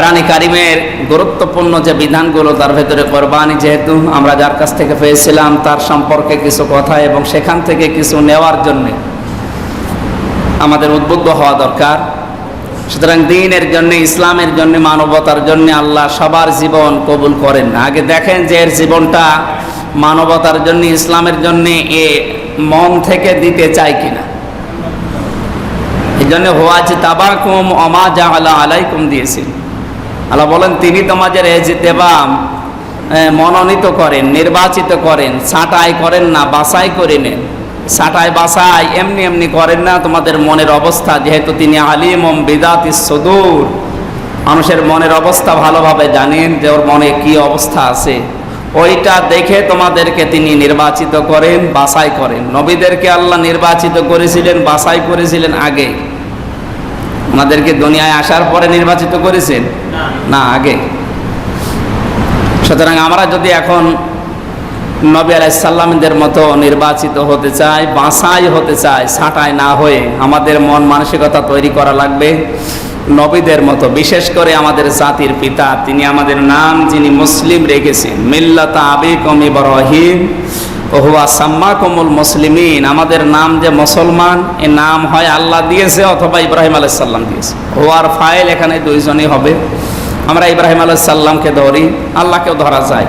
কোরআনে কারিমের গুরুত্বপূর্ণ যে বিধানগুলো তার ভেতরে কোরবানি যেহেতু আমরা যার কাছ থেকে পেয়েছিলাম, তার সম্পর্কে কিছু কথা এবং সেখান থেকে কিছু নেওয়ার জন্যে আমাদের উদ্বুদ্ধ হওয়া দরকার। সুতরাং দিনের জন্য, ইসলামের জন্য, মানবতার জন্য আল্লাহ সবার জীবন কবুল করেন আগে দেখেন যে এর জীবনটা মানবতার জন্য, ইসলামের জন্য এ মন থেকে দিতে চায় কিনা। এই জন্য হোয়াজ তাবাকুম অমা জাহালা আলাইকুম দিয়েছেন আল্লাহ বলেন, তিনি তোমাদের এজ দেবাম মনোনীত করেন, নির্বাচিত করেন, ছাঁটাই করেন না, বাছাই করে নেন। ছাঁটাই, বাছাই এমনি এমনি করেন না, তোমাদের মনের অবস্থা, যেহেতু তিনি আলিম বিদাত সদূর। মানুষের মনের অবস্থা ভালোভাবে জানেন যে ওর মনে কি অবস্থা আছে। ওইটা দেখে তোমাদেরকে তিনি নির্বাচিত করেন, বাছাই করেন। নবীদেরকে আল্লাহ নির্বাচিত করেছিলেন, বাছাই করেছিলেন আগে। ওনাদেরকে দুনিয়ায় আসার পরে নির্বাচিত করেছেন? না, আগে। সুতরাং আমরা যদি এখন নবী আলাইসাল্লামদের মতো নির্বাচিত হতে চাই বাসাই হতে চাই, ছাঁটাই না হয়ে আমাদের মন মানসিকতা তৈরি করা লাগবে, নবীদের মতো, বিশেষ করে আমাদের জাতির পিতা, তিনি আমাদের নাম যিনি মুসলিম রেখেছেন, মিল্লাতা আবিকম ইব্রাহিম ওহুয়া সাম্মা কমুল মুসলিমিন। আমাদের নাম যে মুসলমান, এ নাম হয় আল্লাহ দিয়েছে অথবা ইব্রাহিম আলাইসাল্লাম দিয়েছে। হওয়ার ফাইল এখানে দুইজনই হবে। আমরা ইব্রাহিম আলাইসাল্লামকে ধরি, আল্লাহকেও ধরা যায়।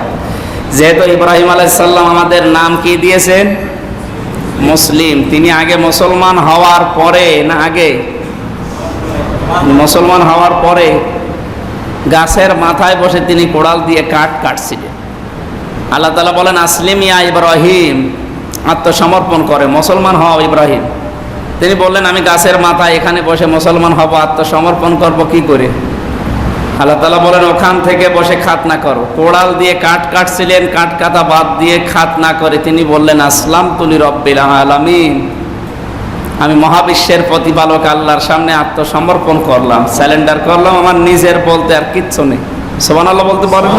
যেহেতু ইব্রাহিম আলাইসাল্লাম আমাদের নাম কি দিয়েছেন? মুসলিম। তিনি আগে মুসলমান হওয়ার পরে, না আগে? মুসলমান হওয়ার পরে গাছের মাথায় বসে তিনি কোড়াল দিয়ে কাঠ কাটছিলেন। আল্লাহ তালা বলেন আসলিমিয়া ইব্রাহিম। আত্মসমর্পণ করে, মুসলমান হওয়া ইব্রাহিম। তিনি বললেন, আমি গাছের মাথায় এখানে বসে মুসলমান হব, আত্মসমর্পণ করব কি করে? আল্লাহ তালা বলেন, ওখান থেকে বসে খাত না করো। কোড়াল দিয়ে কাঠ কাটছিলেন, কাঠ কাটা বাদ দিয়ে খাত না করে তিনি বললেন, আসলাম তুলি রব্বিল আলামিন। আমি মহাবিশ্বের প্রতিপালক, আল্লাহর সামনে আত্মসমর্পণ করলাম স্যালেন্ডার করলাম, আমার নিজের বলতে আর কিচ্ছু নেই। সোমান আল্লাহ বলতে পারেন?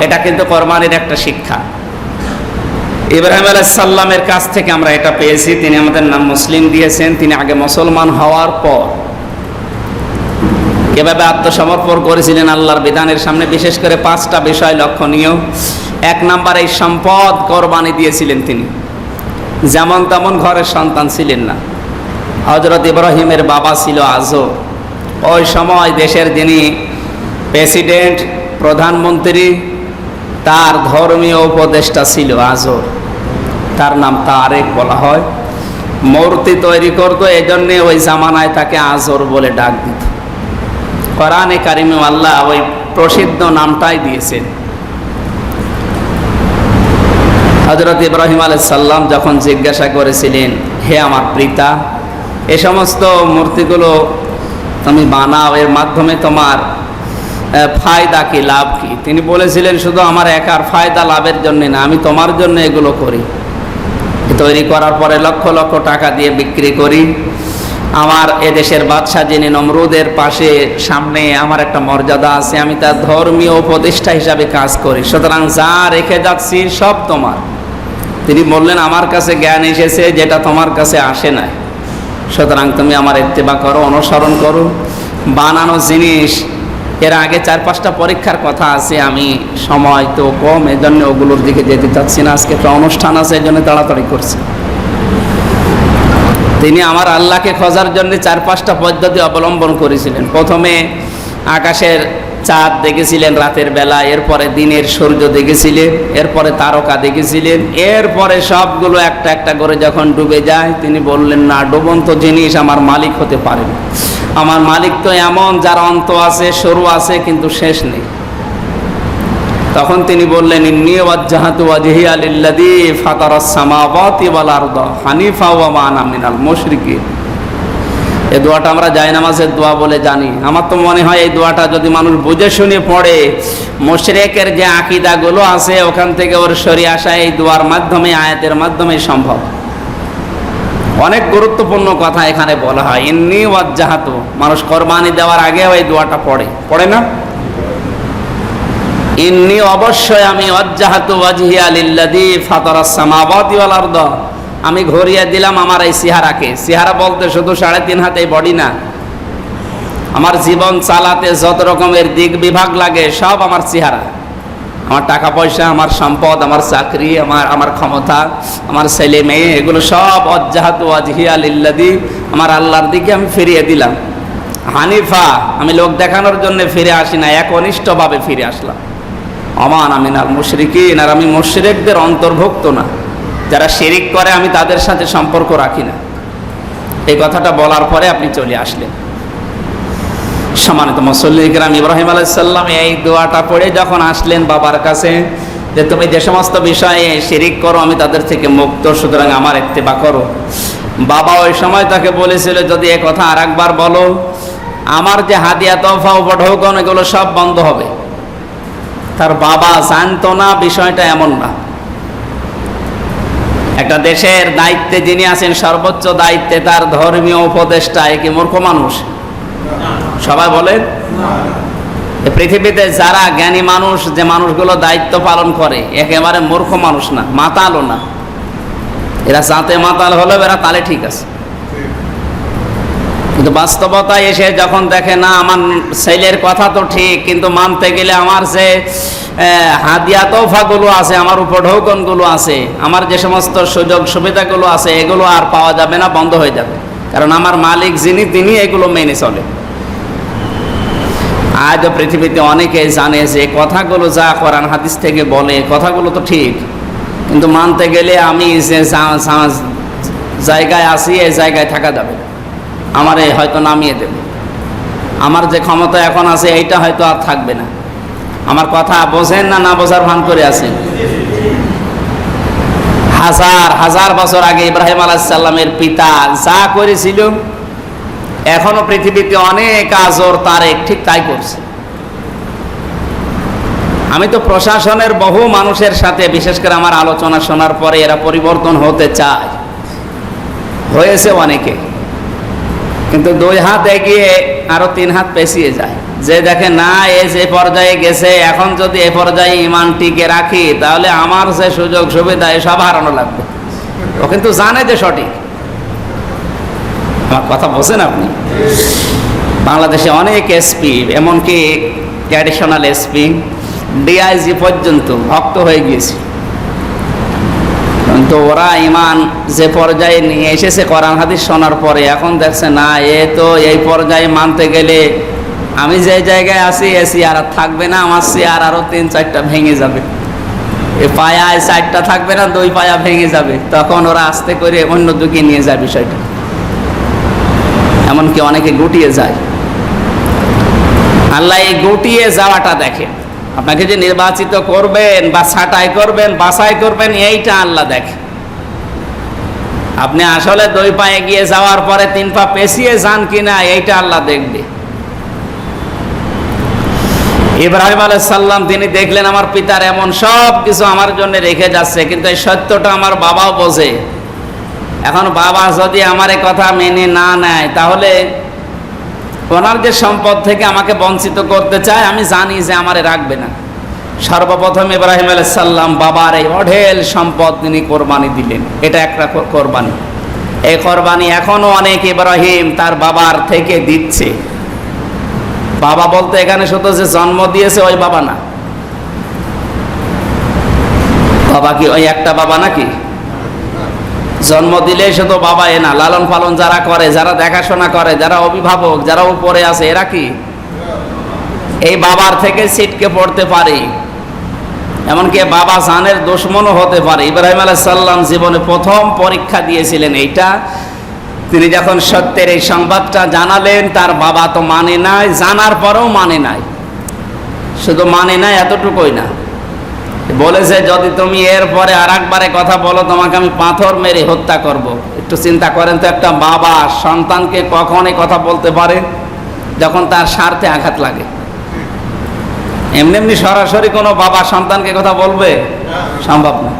এটা কিন্তু কোরবানির একটা শিক্ষা। ইব্রাহিম আলাইসাল্লামের কাছ থেকে আমরা এটা পেয়েছি। তিনি আমাদের নাম মুসলিম দিয়েছেন। তিনি আগে মুসলমান হওয়ার পর এভাবে আত্মসমর্পণ করেছিলেন আল্লাহর বিধানের সামনে। বিশেষ করে পাঁচটা বিষয় লক্ষণীয়। এক নাম্বার, এই সম্পদ কোরবানি দিয়েছিলেন তিনি। যেমন তেমন ঘরের সন্তান ছিলেন না। হজরত ইব্রাহিমের বাবা ছিল আজও। ওই সময় দেশের যিনি প্রেসিডেন্ট, প্রধানমন্ত্রী, তার ধর্মীয় উপদেষ্টা ছিল আজর তার নাম তারেক বলা হয়। মূর্তি তৈরি করতো এই জন্যে ওই জামানায় তাকে আজর বলে ডাক দিত। কোরআনে কারিমে আল্লাহ ওই প্রসিদ্ধ নামটাই দিয়েছেন। হজরত ইব্রাহিম সাল্লাম যখন জিজ্ঞাসা করেছিলেন, হে আমার পিতা, এ সমস্ত মূর্তিগুলো তুমি বানাও, এর মাধ্যমে তোমার ফায়দা কি, লাভ কি? তিনি বলেছিলেন, শুধু আমার একার ফায়দা লাভের জন্য না, আমি তোমার জন্য এগুলো করি। তৈরি করার পরে লক্ষ লক্ষ টাকা দিয়ে বিক্রি করি। আমার এদেশের বাদশাহ যিনি নমরুদের পাশে, সামনে আমার একটা মর্যাদা আছে, আমি তার ধর্মীয় উপদেষ্টা হিসাবে কাজ করি। সুতরাং যা রেখে যাচ্ছি সব তোমার। তিনি বললেন, আমার কাছে জ্ঞান এসেছে যেটা তোমার কাছে আসে না সুতরাং তুমি আমার ইত্তেবা করো, অনুসরণ করো। বানানো জিনিস এর আগে চার পাঁচটা পরীক্ষার কথা আছে, আমি সময় তো কম, এজন্য ওগুলোর দিকে যেতে চাচ্ছি না। আজকে একটা অনুষ্ঠান আছে, এই জন্য তাড়াতাড়ি করছি। তিনি আমার আল্লাহকে খোঁজার জন্য চার পাঁচটা পদ্ধতি অবলম্বন করেছিলেন। প্রথমে আকাশের চাঁদ দেখেছিলেন রাতের বেলা, এরপরে দিনের সূর্য দেখেছিলেন, এরপরে তারকা দেখেছিলেন, এরপরে সবগুলো একটা একটা করে যখন ডুবে যায়, তিনি বললেন, না, ডুবন্ত জিনিস আমার মালিক হতে পারে না আমার মালিক তো এমন, যার অন্ত আছে, সরু আছে, কিন্তু শেষ নেই। তখন তিনি বললেন, ইন্নি ওয়াজ্জাহাতু ওয়াজহি আলিল্লাযী ফাতারাস সামাওয়াতি ওয়াল আরদা হানিফা ওয়া মা আনা মিনাল মুশরিকিন। এই দোয়াটা আমরা জায় নামাজের দোয়া বলে জানি। আমার তো মনে হয় এই দোয়াটা যদি মানুষ বুঝে শুনে পড়ে, মুশরিকের যে আকীদাগুলো আছে, ওখান থেকে ওর সরে আসা এই দোয়ার মাধ্যমে, আয়াতের মাধ্যমে সম্ভব। অনেক গুরুত্বপূর্ণ কথা এখানে বলা হয়। ইন্নি ওয়াজ্জাহাতু। মানুষ কোরবানি দেওয়ার আগে ওই দোয়াটা পড়ে। পড়ে না? ইন্নি অবশ্যই আমি অজ্জাহাতু ওয়াজহিয়া লিল্লাযী ফাতারাস সামাওয়াতি ওয়াল আরদ। আমি ঘুরিয়ে দিলাম আমার এই সিহারাকে। সিহারা বলতে শুধু সাড়ে তিন হাত বডি না। আমার জীবন চালাতে যত রকমের দিক বিভাগ লাগে, সব আমার চেহারা আমার টাকা পয়সা, আমার সম্পদ, আমার চাকরি, আমার আমার ক্ষমতা, আমার ছেলে মেয়ে, এগুলো সব অজ্জাহাত ওয়াজহিয়া লিল্লাদি আমার আল্লাহর দিকে আমি ফিরিয়ে দিলাম। হানিফা, আমি লোক দেখানোর জন্য ফিরে আসি না একনিষ্ঠভাবে ফিরে আসলাম। অমান আমিন আল মুশরিকিন, আর আমি মুশরিকদের অন্তর্ভুক্ত না। যারা শিরিক করে, আমি তাদের সাথে সম্পর্ক রাখি না। এই কথাটা বলার পরে আপনি চলে আসলেন। সম্মানিত মুসল্লিকরাম ইব্রাহিম আলাইসাল্লাম এই দোয়াটা পড়ে যখন আসলেন বাবার কাছে যে, তুমি যে সমস্ত বিষয়ে শিরিক করো, আমি তাদের থেকে মুক্ত, সুতরাং আমার ইত্তেবা করো। বাবা ওই সময় তাকে বলেছিল, যদি এ কথা আর একবার বলো, আমার যে হাদিয়া তফা উপঢৌকন, এগুলো সব বন্ধ হবে। তার বাবা জানতো না বিষয়টা এমন না। একটা দেশের দায়িত্বে যিনি আছেন, সর্বোচ্চ দায়িত্বে তার ধর্মীয় উপদেষ্টা, এ কি মূর্খ মানুষ? সবাই বলেন পৃথিবীতে যারা জ্ঞানী মানুষ, যে মানুষগুলো দায়িত্ব পালন করে, একেবারে মূর্খ মানুষ না, মাতালও না। এরা চাতে মাতাল হলেও এরা তালে ঠিক আছে। কিন্তু বাস্তবতায় এসে যখন দেখে, না, আমার ছেলের কথা তো ঠিক, কিন্তু মানতে গেলে আমার যে হাদিয়া তোফাগুলো আছে, আমার উপঢৌকনগুলো আছে, আমার যে সমস্ত সুযোগ সুবিধাগুলো আছে, এগুলো আর পাওয়া যাবে না, বন্ধ হয়ে যাবে। কারণ আমার মালিক যিনি তিনি এগুলো মেনে চলে। আজও পৃথিবীতে অনেকে জানে যে কথাগুলো যা কোরআন হাদিস থেকে বলে, কথাগুলো তো ঠিক। কিন্তু মানতে গেলে আমি যে জায়গায় আসি এই জায়গায় থাকা যাবে। আমারে হয়তো নামিয়ে দেবে। আমার যে ক্ষমতা এখন আছে, এইটা হয়তো আর থাকবে না। আমার কথা বোঝেন না না বোঝার ভান করে আছেন? হাজার হাজার বছর আগে ইব্রাহিম আলাহিসাল্লামের পিতা যা করেছিল এখনও পৃথিবীতে অনেক আজর, তারেক ঠিক তাই করছে। আমি তো প্রশাসনের বহু মানুষের সাথে, বিশেষ করে আমার আলোচনা শোনার পরে এরা পরিবর্তন হতে চায়। হয়েছে অনেকে। কিন্তু দুই হাত এগিয়ে আরও তিন হাত পেছিয়ে যায়। যে দেখে, না, এ যে পর্যায়ে গেছে, এখন যদি এ পর্যায়ে ইমান টিকে রাখি, তাহলে আমার যে সুযোগ সুবিধা এসব হারানো লাগবে। ও কিন্তু জানে যে সঠিক। কথা বোঝেন আপনি? বাংলাদেশে অনেক এসপি এমনকি ট্র্যাডিশনাল এসপি ডিআইজি পর্যন্ত ভক্ত হয়ে গিয়েছে। তো ওরা ইমান যে পর্যায়ে নিয়ে এসেছে, কোরআন হাদিস শোনার পরে এখন দেখছে, না, এ তো এই পর্যায়ে মানতে গেলে আমি যে জায়গায় আছি এসি আর থাকবে না, আমার চেয়ার আরও তিন চারটা ভেঙে যাবে। এ পায়ায় চারটা থাকবে না, দুই পায়া ভেঙে যাবে। তখন ওরা আস্তে করে অন্য দিকে নিয়ে যায় বিষয়টা। এমনকি অনেকে গুটিয়ে যায়। আল্লাহ এই গুটিয়ে যাওয়াটা দেখে। আপনাকে যে নির্বাচিত করবেন বা ছাঁটাই করবেন, বাছাই করবেন, এইটা আল্লাহ দেখে। আপনি আসলে দুই পায়ে গিয়ে যাওয়ার পরে তিন পা পেছিয়ে যান কিনা, এইটা আল্লাহ দেখবে। ইব্রাহিম সাল্লাম তিনি দেখলেন আমার পিতার এমন সব কিছু আমার জন্য রেখে যাচ্ছে, কিন্তু এই সত্যটা আমার বাবাও বোঝে। এখন বাবা যদি আমার কথা মেনে না নেয়, তাহলে ওনার যে সম্পদ থেকে আমাকে বঞ্চিত করতে চায়, আমি জানি যে আমারে রাখবে না। সর্বপ্রথম ইব্রাহিম সাল্লাম বাবার এই অঢেল সম্পদ তিনি কোরবানি দিলেন। এটা একটা কোরবানি। এই কোরবানি এখনও অনেক ইব্রাহিম তার বাবার থেকে দিচ্ছে। বাবা বলতে, এখানে শুধু যে জন্ম দিয়েছে, ওই বাবা না। বাবা কি, ওই একটা বাবা নাকি? জন্ম দিলে শুধু বাবা এ না, লালন পালন যারা করে, যারা দেখাশোনা করে, যারা অভিভাবক, যারা উপরে আছে, এরা কি? এই বাবার থেকে ছিটকে পড়তে পারে। এমনকি বাবা জানের দুশ্মনও হতে পারে। ইব্রাহিম আলাহ সাল্লাম জীবনে প্রথম পরীক্ষা দিয়েছিলেন এইটা। তিনি যখন সত্যের এই সংবাদটা জানালেন, তার বাবা তো মানে নাই, জানার পরেও মানে নাই। শুধু মানে নাই, এতটুকুই না। বলেছে, যদি তুমি এর পরে আর একবারে কথা বলো, তোমাকে আমি পাথর মেরে হত্যা করব। একটু চিন্তা করেন তো, একটা বাবা সন্তানকে কখনই কথা বলতে পারে যখন তার স্বার্থে আঘাত লাগে। এমনি এমনি সরাসরি কোনো বাবা সন্তানকে কথা বলবে? সম্ভব না।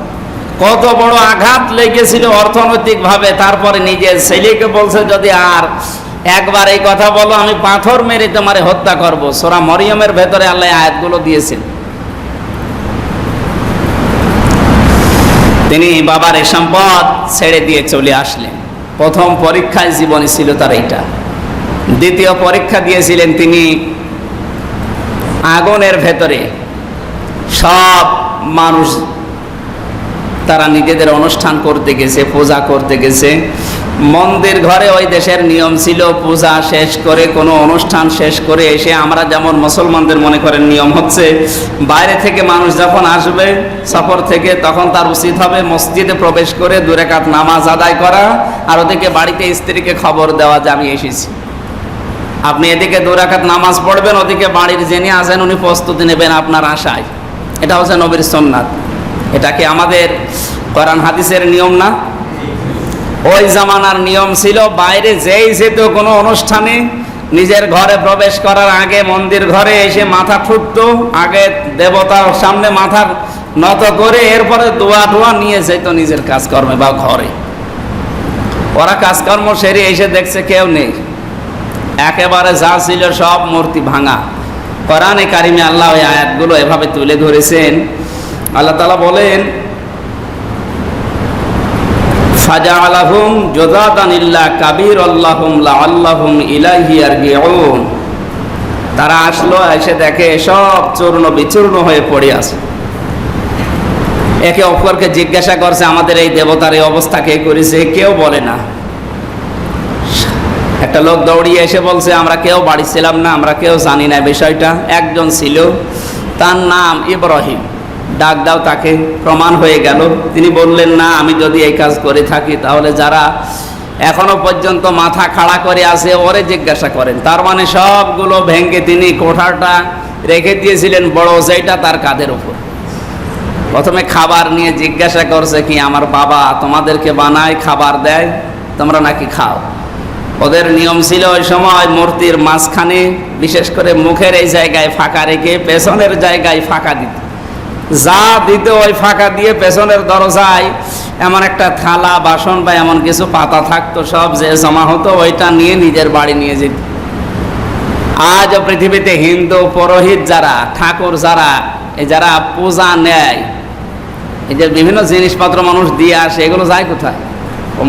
কত বড় আঘাত লেগেছিল অর্থনৈতিক ভাবে তারপরে নিজের ছেলেকে বলছে, যদি আর একবার এই কথা বলো, আমি পাথর মেরে তোমারে হত্যা করব। সোরা মরিয়মের ভেতরে আল্লাহ আয়াতগুলো দিয়েছেন। তিনি বাবার এ সম্পদ ছেড়ে দিয়ে চলে আসলেন। প্রথম পরীক্ষায় জীবনে ছিল তার এইটা। দ্বিতীয় পরীক্ষা দিয়েছিলেন তিনি আগুনের ভেতরে। সব মানুষ তারা নিজেদের অনুষ্ঠান করতে গেছে, পূজা করতে গেছে। মন্দির ঘরে ওই দেশের নিয়ম ছিল, পূজা শেষ করে, কোনো অনুষ্ঠান শেষ করে এসে আমরা যেমন মুসলমানদের মনে করেন নিয়ম হচ্ছে, বাইরে থেকে মানুষ যখন আসবে সফর থেকে, তখন তার উচিত হবে মসজিদে প্রবেশ করে দুরেকাত নামাজ আদায় করা, আর ওদিকে বাড়িতে স্ত্রীকে খবর দেওয়া যে আমি এসেছি। আপনি এদিকে দুরাকাত নামাজ পড়বেন, ওদিকে বাড়ির যিনি আসেন উনি প্রস্তুতি নেবেন আপনার আশায়। এটা হচ্ছে নবীর সোমনাথ এটা কি আমাদের কোরআন হাদিসের নিয়ম না? ওই জামানার নিয়ম ছিল, বাইরে যেই যেত কোনো অনুষ্ঠানে নিজের ঘরে প্রবেশ করার আগে মন্দির ঘরে এসে মাথা ঠুকতো আগে দেবতার সামনে মাথা নত করে এরপরে দোয়া টোয়া নিয়ে যেত নিজের কাজকর্মে বা ঘরে। ওরা কাজকর্ম সেরে এসে দেখছে কেউ নেই। একেবারে যা ছিল সব মূর্তি ভাঙা। কোরআনে কারিমে আল্লাহ ওই আয়াতগুলো এভাবে তুলে ধরেছেন। আল্লাহ তালা বলেন ফাজা আলাহুম জোদাদানিল্লা কাবির আল্লাহুম লা আল্লাহুম ইলাহি আর তারা আসলো, এসে দেখে সব চূর্ণ বিচূর্ণ হয়ে পড়ে আছে। একে অপরকে জিজ্ঞাসা করছে, আমাদের এই দেবতার এই অবস্থা কে করেছে? কেউ বলে না। একটা লোক দৌড়িয়ে এসে বলছে, আমরা কেউ বাড়ি ছিলাম না, আমরা কেউ জানি না বিষয়টা। একজন ছিল, তার নাম ইব্রাহিম। ডাক দাও, তাকে প্রমাণ হয়ে গেল। তিনি বললেন, না, আমি যদি এই কাজ করে থাকি, তাহলে যারা এখনও পর্যন্ত মাথা খাড়া করে আছে, ওরে জিজ্ঞাসা করেন। তার মানে সবগুলো ভেঙ্গে তিনি কোঠাটা রেখে দিয়েছিলেন, বড় যেটা তার কাঁধের উপর। প্রথমে খাবার নিয়ে জিজ্ঞাসা করছে কি, আমার বাবা তোমাদেরকে বানায়, খাবার দেয়, তোমরা নাকি খাও? ওদের নিয়ম ছিল ওই সময় মূর্তির মাঝখানে, বিশেষ করে মুখের এই জায়গায় ফাঁকা রেখে, পেছনের জায়গায় ফাঁকা দিত। যা দিত ওই ফাঁকা দিয়ে পেছনের দরজায়, এমন একটা থালা, বাসন বা এমন কিছু পাতা থাকতো সব যে জমা হতো, ওইটা নিয়ে নিজের বাড়ি নিয়ে যেত। আজ পৃথিবীতে হিন্দু পুরোহিত যারা, ঠাকুর যারা যারা পূজা নেয় এই যে বিভিন্ন জিনিসপত্র মানুষ দিয়ে আসে, এগুলো যায় কোথায়?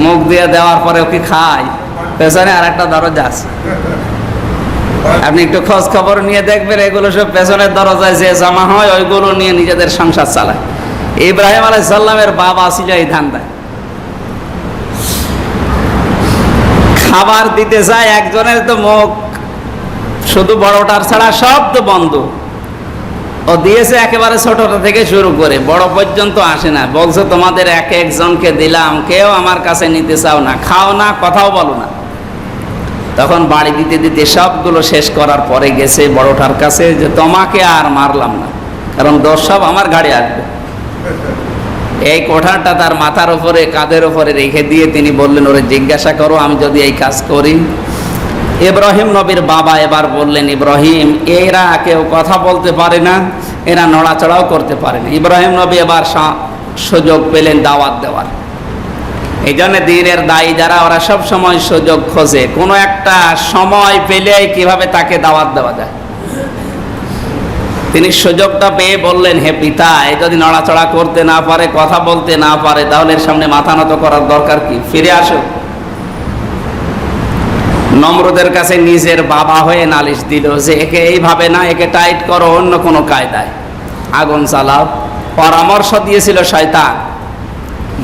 মুখ দিয়ে দেওয়ার পরে ওকে খায়? পেছনে আর একটা দরজা আছে। আপনি একটু খোঁজ খবর নিয়ে দেখবেন, এগুলো সব পেছনের দরজায় যে জমা হয়, ওইগুলো নিয়ে নিজেদের সংসার চালায়। ইব্রাহিম আলাই সাল্লামের বাবা ছিল এই ধান্দায়। খাবার দিতে যায়, একজনের তো মুখ শুধু বড়টার ছাড়া সব তো বন্ধ। ও দিয়েছে একেবারে ছোটটা থেকে শুরু করে, বড় পর্যন্ত আসে না। বলছে, তোমাদের এক একজনকে দিলাম, কেউ আমার কাছে নিতে চাও না, খাও না, কথাও বলো না। তখন বাড়ি দিতে দিতে সবগুলো শেষ করার পরে গেছে বড়টার কাছে যে তোমাকে আর মারলাম না, কারণ দোষ সব আমার গাড়ি আসবে। এই কোঠারটা তার মাথার উপরে, কাঁধের উপরে রেখে দিয়ে তিনি বললেন, ওরে জিজ্ঞাসা করো, আমি যদি এই কাজ করি। ইব্রাহিম নবীর বাবা এবার বললেন, ইব্রাহিম, এরা কেউ কথা বলতে পারে না, এরা নড়াচড়াও করতে পারে না। ইব্রাহিম নবী এবার সুযোগ পেলেন দাওয়াত দেওয়ার। এই জন্য দিনের দায়ী যারা, ওরা সব সময় সুযোগ খোঁজে। কোনো একটা সময় পেলে কীভাবে তাকে দাওয়াত দেওয়া যায়। তিনি সুযোগটা পেয়ে বললেন, হে পিতা, এ যদি নড়াচড়া করতে না পারে, কথা বলতে না পারে, তাহলে এর সামনে মাথা নত করার দরকার কি? ফিরে আসো নম্রদের কাছে নিজের বাবা হয়ে নালিশ দিল যে, একে এইভাবে না, একে টাইট করো অন্য কোনো কায়দায়। আগুন চালাও। পরামর্শ দিয়েছিল শয়তান।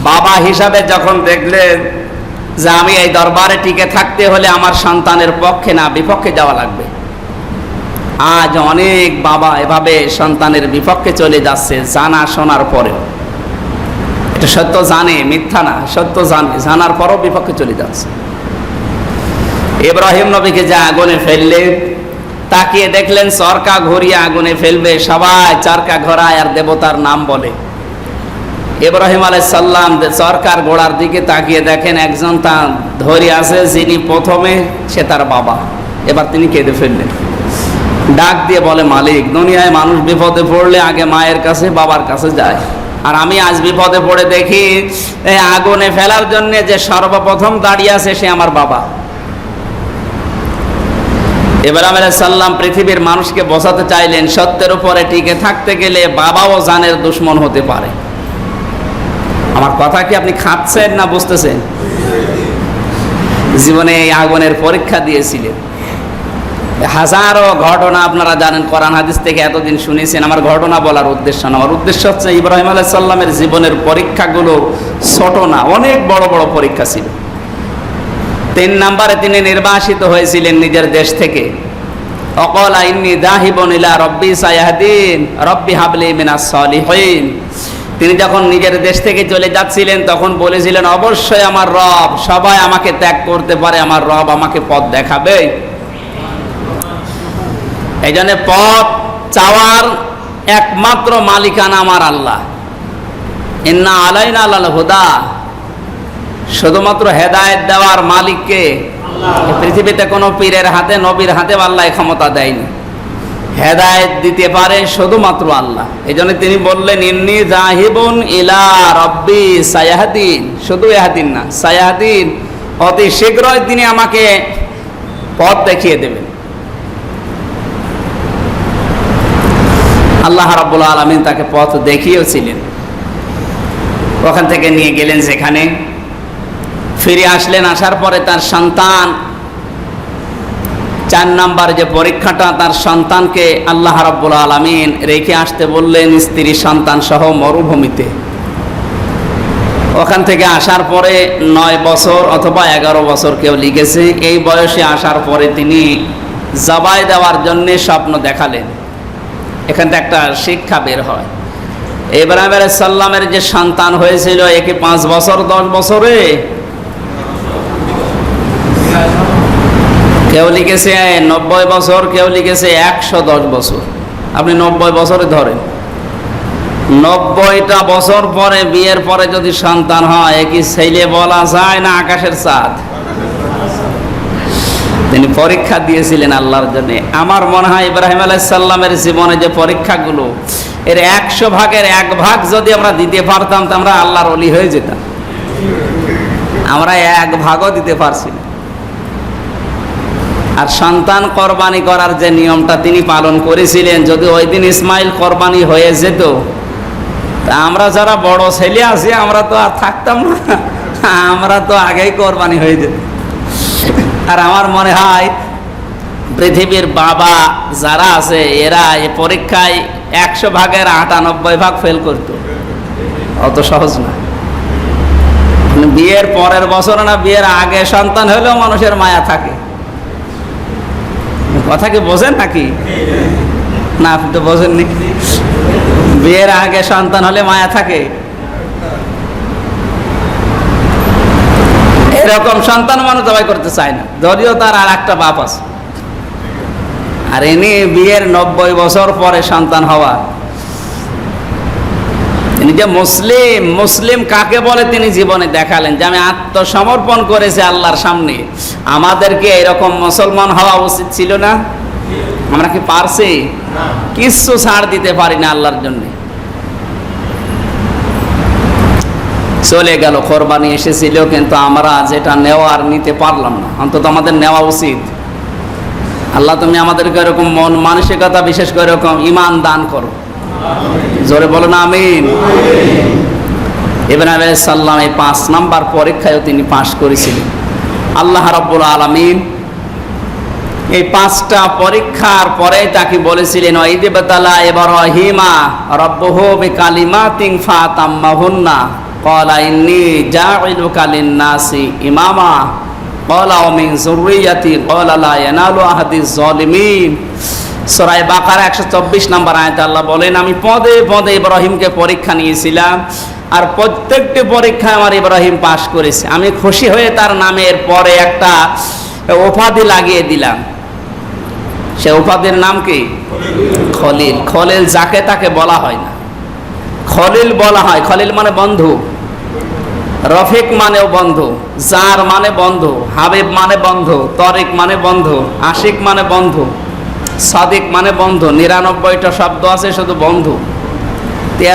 বাবা হিসাবে যখন দেখলেন যে আমি এই দরবারে টিকে থাকতে হলে আমার সন্তানের পক্ষে না, বিপক্ষে যাওয়া লাগবে। আজ অনেক বাবা এভাবে সন্তানের বিপক্ষে চলে যাচ্ছে, জানা শোনার পরেও। এটা সত্য জানে, মিথ্যা না, সত্য জানে, জানার পরও বিপক্ষে চলে যাচ্ছে। ইব্রাহিম নবীকে যে আগুনে ফেললে, তাকিয়ে দেখলেন চরকা ঘুরিয়ে আগুনে ফেলবে, সবাই চরকা ঘোরায় আর দেবতার নাম বলে। ইব্রাহিম আলাই সাল্লাম সরকার গোড়ার দিকে তাকিয়ে দেখেন একজন তা ধরে আছে, যিনি প্রথমে সে তার বাবা। এবার তিনি কেঁদে ফেললেন। ডাক দিয়ে বলে, মালিক, দুনিয়ায় মানুষ বিপদে পড়লে আগে মায়ের কাছে, বাবার কাছে যায়। আর আমি আজ বিপদে পড়ে দেখি, এই আগুনে ফেলার জন্য যে সর্বপ্রথম দাঁড়িয়ে আছে সে আমার বাবা। ইব্রাহিম সাল্লাম পৃথিবীর মানুষকে বোঝাতে চাইলেন, সত্যের উপরে টিকে থাকতে গেলে বাবাও জানের দুশ্মন হতে পারে। আমার কথা কি আপনি খাচ্ছেন না বুঝতেছেন জীবনে এই আগুনের পরীক্ষা দিয়েছিলেন। হাজারো ঘটনা আপনারা জানেন, কোরআন হাদিস থেকে এতদিন শুনেছেন। আমার ঘটনা বলার উদ্দেশ্য না। আমার উদ্দেশ্য হচ্ছে ইব্রাহিম আলাহ সাল্লামের জীবনের পরীক্ষাগুলো ছোট না, অনেক বড় বড় পরীক্ষা ছিল। তিন নাম্বারে তিনি নির্বাসিত হয়েছিলেন নিজের দেশ থেকে। অকল আইনি দাহিবন ইলা রব্বি সায়াহদিন, রব্বি হাবলি মিনাস সলিহিন। তিনি যখন নিজের দেশ থেকে চলে যাচ্ছিলেন, তখন বলেছিলেন, অবশ্যই আমার রব, সবাই আমাকে ত্যাগ করতে পারে, আমার রব আমাকে পথ দেখাবে। এই জন্য পথ চাওয়ার একমাত্র মালিকানা আমার আল্লাহ। ইন্না আলাইনা আল্লাহ হুদা। শুধুমাত্র হেদায়েত দেওয়ার মালিককে পৃথিবীতে কোনো পীরের হাতে, নবীর হাতে আল্লাহ ক্ষমতা দেয়নি। হেদায়েত দিতে পারে শুধুমাত্র আল্লাহ। এই জন্য তিনি বললেন, ইন্নি জাহিবুন ইলা রব্বি সায়াহাদিন। শুধু এহাদিন না, সায়াহাদিন। অতি শীঘ্রই তিনি আমাকে পথ দেখিয়ে দেবেন। আল্লাহ রাব্বুল আলমিন তাকে পথ দেখিয়েছিলেন। ওখান থেকে নিয়ে গেলেন সেখানে। ফিরে আসলেন, আসার পরে তার সন্তান চার নাম্বার যে পরীক্ষাটা তার সন্তানকে আল্লাহ রাব্বুল আলমিন রেখে আসতে বললেন, স্ত্রী সন্তান সহ মরুভূমিতে। ওখান থেকে আসার পরে নয় বছর অথবা এগারো বছর কেউ লিখেছে, এই বয়সে আসার পরে তিনি জবাই দেওয়ার জন্য স্বপ্ন দেখালেন। এখান থেকে একটা শিক্ষা বের হয়। আলাইহিস সাল্লামের যে সন্তান হয়েছিল, একে পাঁচ বছর, দশ বছরে কেউ লিখেছে নব্বই বছর, কেউ লিখেছে একশো দশ বছর। আপনি নব্বই বছরে ধরেন। নব্বইটা বছর পরে, বিয়ের পরে যদি সন্তান হয়, এ কি ছেলে বলা যায় না আকাশের চাঁদ? তিনি পরীক্ষা দিয়েছিলেন আল্লাহর জন্য। আমার মনে হয় ইব্রাহিম আলাইসাল্লামের জীবনে যে পরীক্ষাগুলো, এর একশো ভাগের এক ভাগ যদি আমরা দিতে পারতাম, তো আমরা আল্লাহর অলি হয়ে যেতাম। আমরা এক ভাগও দিতে পারছি না। আর সন্তান কোরবানি করার যে নিয়মটা তিনি পালন করেছিলেন, যদি ওই দিন ইসমাইল কোরবানি হয়ে যেত, তা আমরা যারা বড় ছেলে আছি, আমরা তো আর থাকতাম না। আমরা তো আগেই কোরবানি হয়ে যেত। আর আমার মনে হয়, পৃথিবীর বাবা যারা আছে, এরা এ পরীক্ষায় একশো ভাগের আটানব্বই ভাগ ফেল করত। অত সহজ না। বিয়ের পরের বছর না, বিয়ের আগে সন্তান হলেও মানুষের মায়া থাকে। কথা কি বোঝেন নাকি? না, আপনি তো বোঝেননি। বিয়ের আগে সন্তান হলে মায়া থাকে। এরকম সন্তান মানুষ জবাই করতে চায় না। যদিও তার আর একটা বাপ আছে। আর এনে বিয়ের নব্বই বছর পরে সন্তান হওয়া তিনি যে মুসলিম মুসলিম কাকে বলে তিনি জীবনে দেখালেন যে আমি আত্মসমর্পণ করেছি আল্লাহর সামনে। আমাদেরকে এরকম মুসলমান হওয়া উচিত ছিল না? আমরা কি পারছি? কিচ্ছু ছাড় দিতে পারি না আল্লাহর জন্য। চলে গেল, কোরবানি এসেছিল, কিন্তু আমরা যেটা নেওয়ার নিতে পারলাম না। অন্তত আমাদের নেওয়া উচিত। আল্লাহ তুমি আমাদেরকে এরকম মন, মানসিকতা বিশেষ করে এরকম ইমান দান করো। জোরে বলো না, আমিন। ইব্রাহিম আলাইহিস সাল্লাম এই পাঁচ নাম্বার পরীক্ষায়ও তিনি পাশ করেছিলেন। আল্লাহ রাব্বুল আলামিন এই পাঁচটা পরীক্ষার পরে তাকে বলেছিলেন ওয়াইদিবাতালা ইব্রাহিমা রব্বুহু বিকালিমাতিন ফাতাম্মাহুন্না। ক্বালা, ইন্নী জাইলুকা লিন-নাসি ইমামা। ক্বালা, ওয়া মিন যুররিয়াতি। ক্বালা, লা ইয়ানালু আহাদিজ জালিমিন সূরা বাকারা 124 নম্বর আয়াতে আল্লাহ বলেন, আমি পদে পদে ইব্রাহিমকে পরীক্ষা নিয়েছিলাম আর প্রত্যেকটি পরীক্ষায় আমার ইব্রাহিম পাশ করেছে। আমি খুশি হয়ে তার নামের পরে একটা উপাধি লাগিয়ে দিলাম। সে উপাধির নাম কি? খলিল। খলিল যাকে তাকে বলা হয় না। খলিল বলা হয়। খলিল মানে বন্ধু। রফিক মানেও বন্ধু। জার মানে বন্ধু। হাবিব মানে বন্ধু। তরিক মানে বন্ধু। আশিক মানে বন্ধু। সাদিক মানে বন্ধু, নিরানব্বইটা শব্দ আছে, শুধু বন্ধু।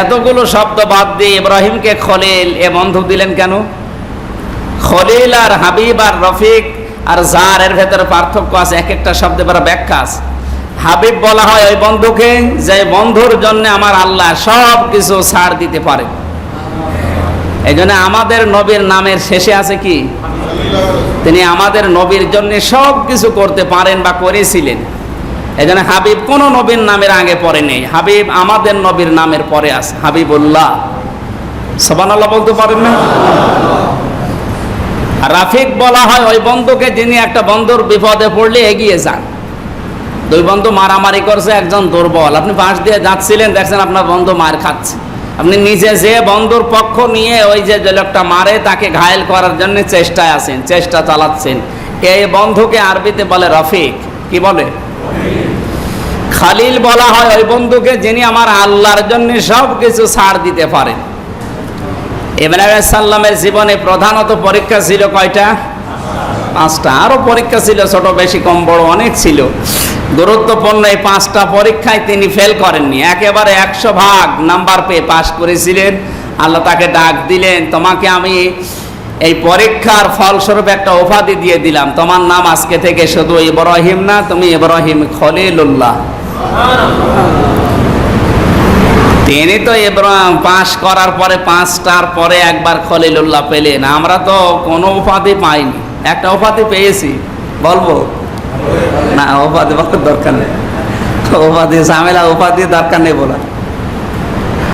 এতগুলো শব্দ বাদ দিয়ে ইব্রাহিমকে খলিল, এ বন্ধু দিলেন কেন? খলিল আর হাবিব আর রফিক আর জার এর ভেতরে পার্থক্য আছে এক একটা শব্দে বড় ব্যাখ্যা আছে। হাবিব বলা হয়, ওই বন্ধুকে যে বন্ধুর জন্য আমার আল্লাহ সব কিছু ছাড় দিতে পারে। এই জন্য আমাদের নবীর নামের শেষে আছে কি? তিনি আমাদের নবীর জন্য সব কিছু করতে পারেন বা করেছিলেন। এই জন্য হাবিব কোন নবীর নামের আগে পরে নেই। হাবিব আমাদের নবীর নামের পরে আছে। হাবিবুল্লাহ। সবান আল্লাহ বলতে পারেন না? রাফিক বলা হয় ওই বন্ধুকে যিনি একটা বন্ধুর বিপদে পড়লে এগিয়ে যান। দুই বন্ধু মারামারি করছে, একজন দুর্বল। আপনি পাশ দিয়ে যাচ্ছিলেন, দেখছেন আপনার বন্ধু মার খাচ্ছে। আপনি নিজে যে বন্ধুর পক্ষ নিয়ে ওই যে লোকটা মারে, তাকে ঘায়েল করার জন্য চেষ্টায় আছেন, চেষ্টা চালাচ্ছেন। এই বন্ধুকে আরবিতে বলে রফিক। কি বলে? খালিল বলা হয়, ওই বন্ধুকে যিনি আমার আল্লাহর জন্য সব কিছু ছাড় দিতে পারেন। ইব্রাহিম সাল্লামের জীবনে প্রধানত পরীক্ষা ছিল কয়টা? পাঁচটা। আরও পরীক্ষা ছিল, ছোট, বেশি, কম, বড়, অনেক ছিল। গুরুত্বপূর্ণ এই পাঁচটা পরীক্ষায় তিনি ফেল করেননি। একেবারে একশো ভাগ নাম্বার পেয়ে পাশ করেছিলেন। আল্লাহ তাকে ডাক দিলেন, তোমাকে আমি এই পরীক্ষার ফলস্বরূপ একটা উপাধি দিয়ে দিলাম। তোমার নাম আজকে থেকে শুধু ইব্রাহিম না, তুমি ইব্রাহিম খলিলুল্লাহ। তিনি তো ইব্রাহিম পাশ করার পরে, পাঁচটার পরে একবার খলিলুল্লাহ পেলেন। আমরা তো কোনো উপাধি পাইনি। একটা উপাধি পেয়েছি। বলব? না, উপাধি বলার দরকার নেই। উপাধি ঝামেলা, উপাধি দরকার নেই বলা